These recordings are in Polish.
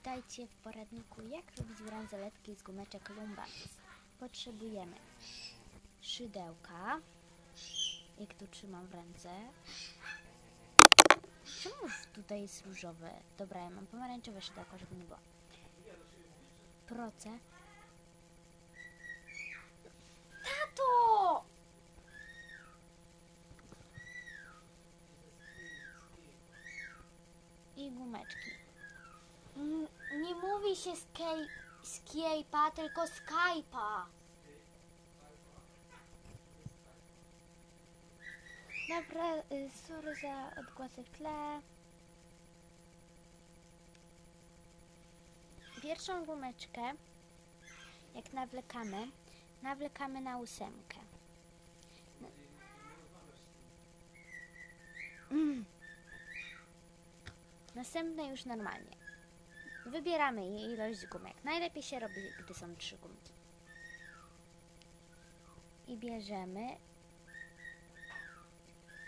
Witajcie w poradniku jak robić bransoletki z gumeczek Lumbans. Potrzebujemy szydełka, jak tu trzymam w ręce. Czemu tutaj jest różowe? Dobra, ja mam pomarańczowe szydełko, żeby nie było. Proce. Tato! I gumeczki. Mówi się Skype'a, tylko Skype'a. Dobra, y, sorry za odgłosy w tle. Pierwszą gumeczkę, jak nawlekamy, nawlekamy na ósemkę. N- Mm. Następne już normalnie. Wybieramy jej ilość gumek. Najlepiej się robi, gdy są trzy gumki. I bierzemy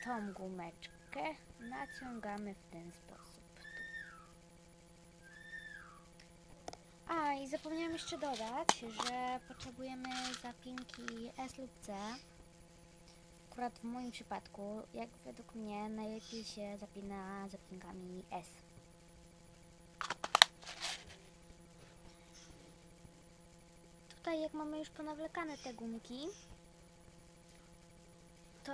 tą gumeczkę, naciągamy w ten sposób. Tu. A, i zapomniałam jeszcze dodać, że potrzebujemy zapinki S lub C. Akurat w moim przypadku, jak według mnie, najlepiej się zapina zapinkami S. Tutaj jak mamy już ponawlekane te gumki, to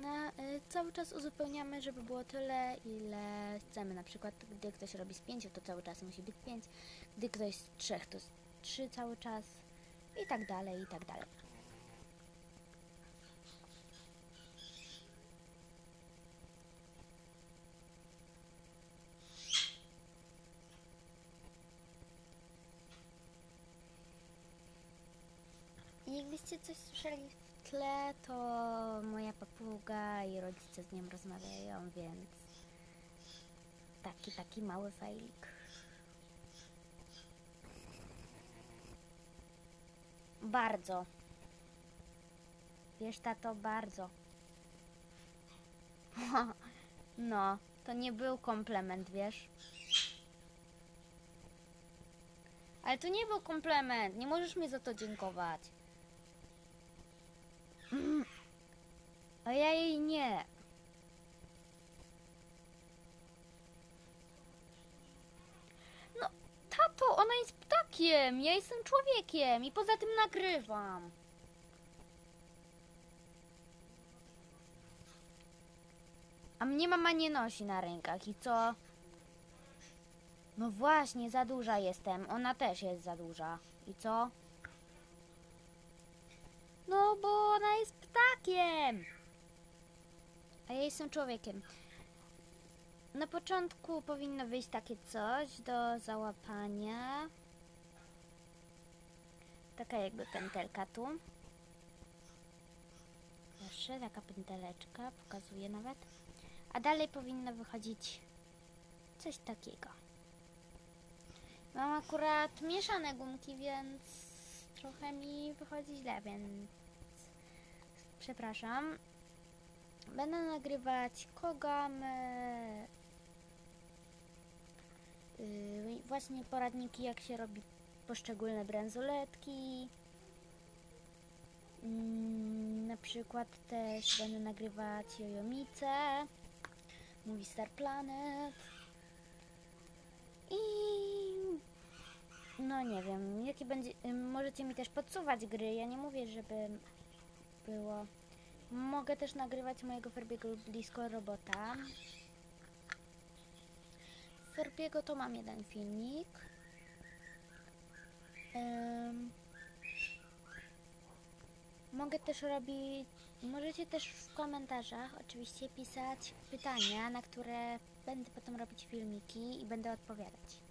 na, y, cały czas uzupełniamy, żeby było tyle, ile chcemy. Na przykład, gdy ktoś robi z pięciu, to cały czas musi być pięć. Gdy ktoś z trzech, to z trzy cały czas. I tak dalej, i tak dalej. Jakbyście coś słyszeli w tle, to moja papuga i rodzice z nią rozmawiają, więc taki, taki mały failik. Bardzo. Wiesz, tato, bardzo. No, to nie był komplement, wiesz? Ale to nie był komplement, nie możesz mi za to dziękować. A ja jej nie. No, tato, ona jest ptakiem, ja jestem człowiekiem i poza tym nagrywam. A mnie mama nie nosi na rękach i co? No właśnie, za duża jestem. Ona też jest za duża. I co? No, bo ona jest ptakiem. A ja jestem człowiekiem. Na początku powinno wyjść takie coś do załapania. Taka jakby pętelka tu. Proszę, taka pęteleczka, pokazuję nawet. A dalej powinno wychodzić coś takiego. Mam akurat mieszane gumki, więc trochę mi wychodzi źle, więc przepraszam. Będę nagrywać kogamy. Yy, właśnie poradniki, jak się robi poszczególne bransoletki. Mm, na przykład też będę nagrywać Jojomice, Movie Star Planet i no nie wiem, jakie będzie. Możecie mi też podsuwać gry. Ja nie mówię, żeby było. Mogę też nagrywać mojego Ferbiego blisko robota. Ferbiego to mam jeden filmik. Ym, mogę też robić. Możecie też w komentarzach oczywiście pisać pytania, na które będę potem robić filmiki i będę odpowiadać.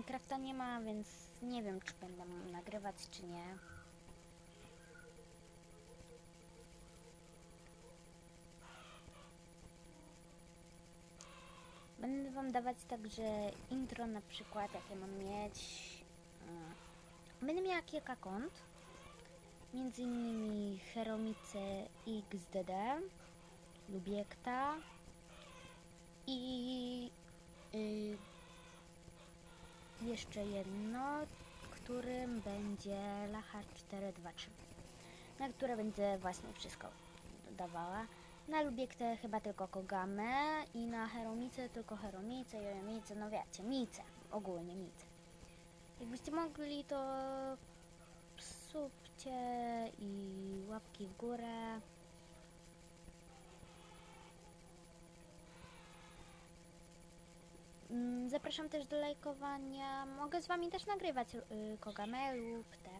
Minecrafta nie ma, więc nie wiem, czy będę nagrywać, czy nie. Będę wam dawać także intro na przykład, jakie mam mieć. Mm. Będę miała kilka kont. Między innymi Heromice XDD. Lubiekta i y, jeszcze jedno, którym będzie Lacha 423, na które będę właśnie wszystko dodawała. Na Lubiektę chyba tylko Kogamę i na Heromice tylko Heromice, Jojomice, no wiecie, Mice, ogólnie Mice. Jakbyście mogli, to subcie i łapki w górę. Zapraszam też do lajkowania. Mogę z wami też nagrywać y, Kogamę lub te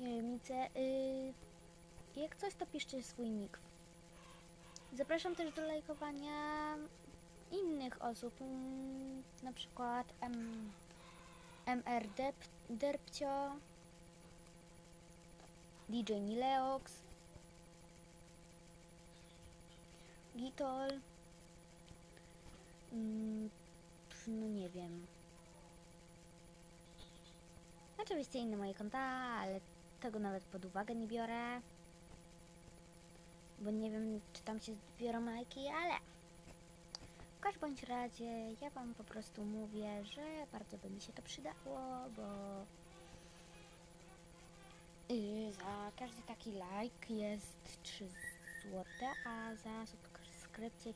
Jojomice. Y, jak coś, to piszcie swój nick. Zapraszam też do lajkowania innych osób, mm, na przykład M, MR Dep, Derpcio, DJ Nileox, Gitol, mm, no nie wiem. Oczywiście inne moje konta, ale tego nawet pod uwagę nie biorę. Bo nie wiem, czy tam się zbiorą lajki, ale w każdym bądź razie ja wam po prostu mówię, że bardzo by mi się to przydało, bo za każdy taki like jest 3 złote, a za subskrypcję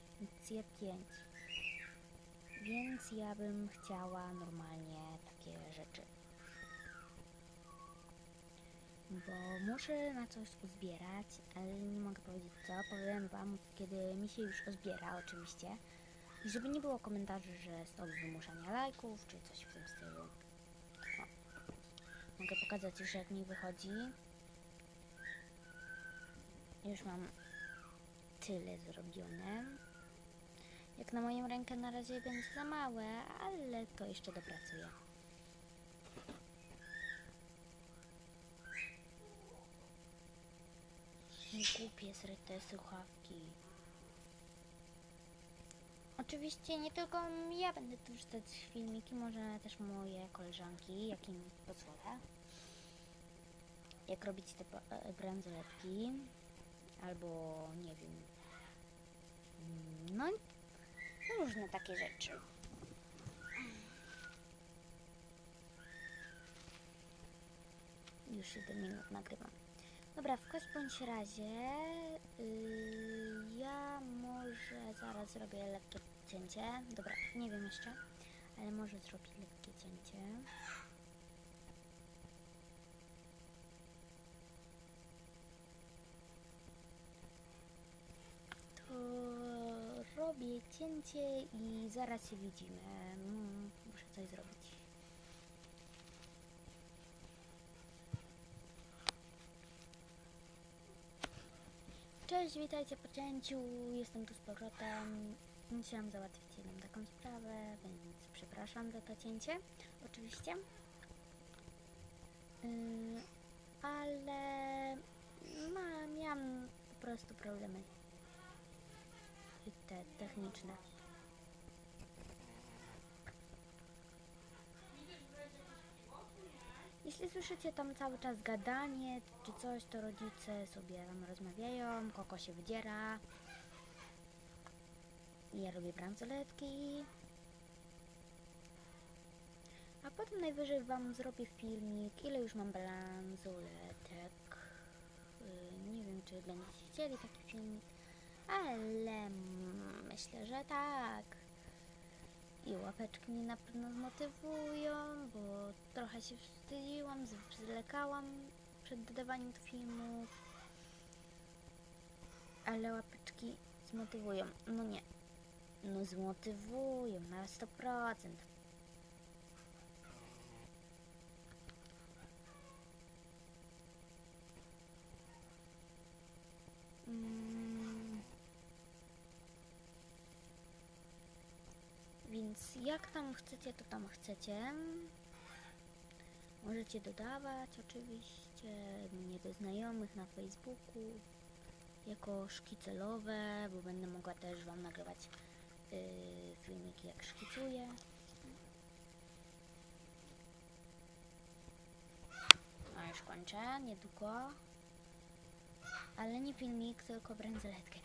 5. Więc ja bym chciała normalnie takie rzeczy. Bo muszę na coś uzbierać, ale nie mogę powiedzieć co. Powiem wam, kiedy mi się już uzbiera oczywiście. I żeby nie było komentarzy, że stop wymuszania lajków, czy coś w tym stylu. O. Mogę pokazać już jak mi wychodzi. Już mam tyle zrobione. Jak na moją rękę na razie będzie za małe, ale to jeszcze dopracuję. Głupie zryte słuchawki. Oczywiście nie tylko ja będę tu wrzucać filmiki, może też moje koleżanki, jak im pozwolę. Jak robić te e, bransoletki, albo nie wiem. mm, No, różne takie rzeczy. Już 7 minut nagrywam. Dobra, w każdym razie yy, ja może zaraz zrobię lekkie cięcie. Dobra, nie wiem jeszcze, ale może zrobić lekkie cięcie. To robię cięcie i zaraz się widzimy. Mm, Muszę coś zrobić. Cześć, witajcie po cięciu. Jestem tu z powrotem. Musiałam załatwić jedną taką sprawę, więc przepraszam za to cięcie, oczywiście. Yy, ale ma, miałam po prostu problemy te techniczne. Jeśli słyszycie tam cały czas gadanie czy coś, to rodzice sobie tam rozmawiają, koko się wydziera. Ja robię bransoletki. A potem najwyżej wam zrobię filmik, ile już mam bransoletek. Yy, Nie wiem, czy będziecie chcieli taki filmik, ale myślę, że tak. I łapeczki mnie na pewno zmotywują, bo trochę się wstydziłam, z- zlekałam przed dodawaniem do filmów. Ale łapeczki zmotywują. No nie. No zmotywują na 100%. Jak tam chcecie, to tam chcecie. Możecie dodawać oczywiście mnie do znajomych na Facebooku jako szkicelowe, bo będę mogła też Wam nagrywać yy, filmiki jak szkicuję. No już kończę, niedługo. Ale nie filmik, tylko bransoletkę.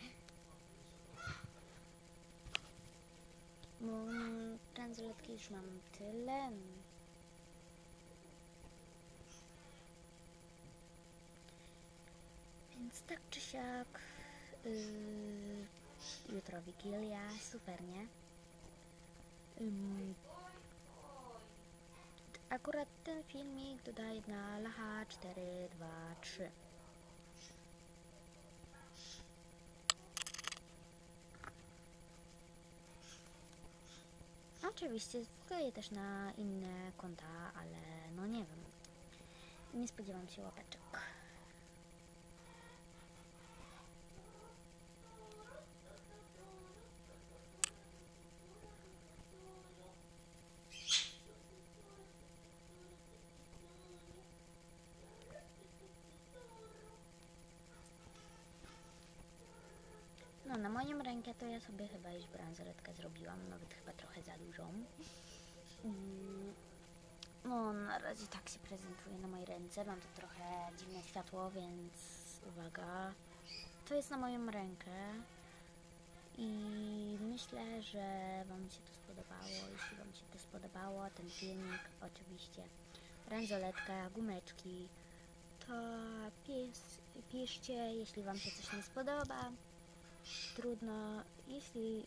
Bo mm, bransoletki już mam tyle. Więc tak czy siak, yy, jutro Wigilia, super, nie? Ym, akurat ten filmik dodaję na Lacha 4, 2, 3. Oczywiście wkleję też na inne konta, ale no nie wiem. Nie spodziewam się łapeczek. Na moją rękę to ja sobie chyba już bransoletkę zrobiłam, nawet chyba trochę za dużą. Mm, No, na razie tak się prezentuje na mojej ręce. Mam tu trochę dziwne światło, więc uwaga. To jest na moją rękę. I myślę, że Wam się to spodobało. Jeśli Wam się to spodobało, ten filmik, oczywiście bransoletka, gumeczki, to pisz, piszcie, jeśli Wam się coś nie spodoba. Trudno, jeśli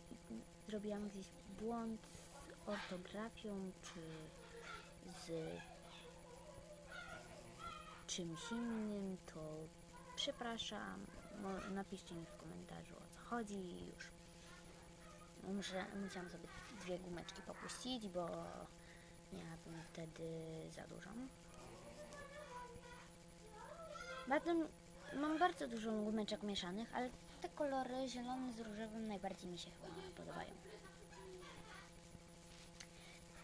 zrobiłam gdzieś błąd z ortografią, czy z czymś innym, to przepraszam. Napiszcie mi w komentarzu o co chodzi i już. Muszę, musiałam sobie dwie gumeczki popuścić, bo miałabym wtedy za dużo. Bardzo, mam bardzo dużo gumeczek mieszanych, ale te kolory zielony z różowym najbardziej mi się chyba podobają.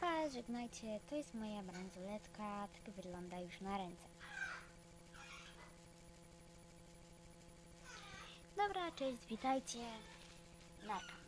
Pa, żegnajcie, to jest moja bransoletka, tak wygląda już na ręce. Dobra, cześć, witajcie. Narka.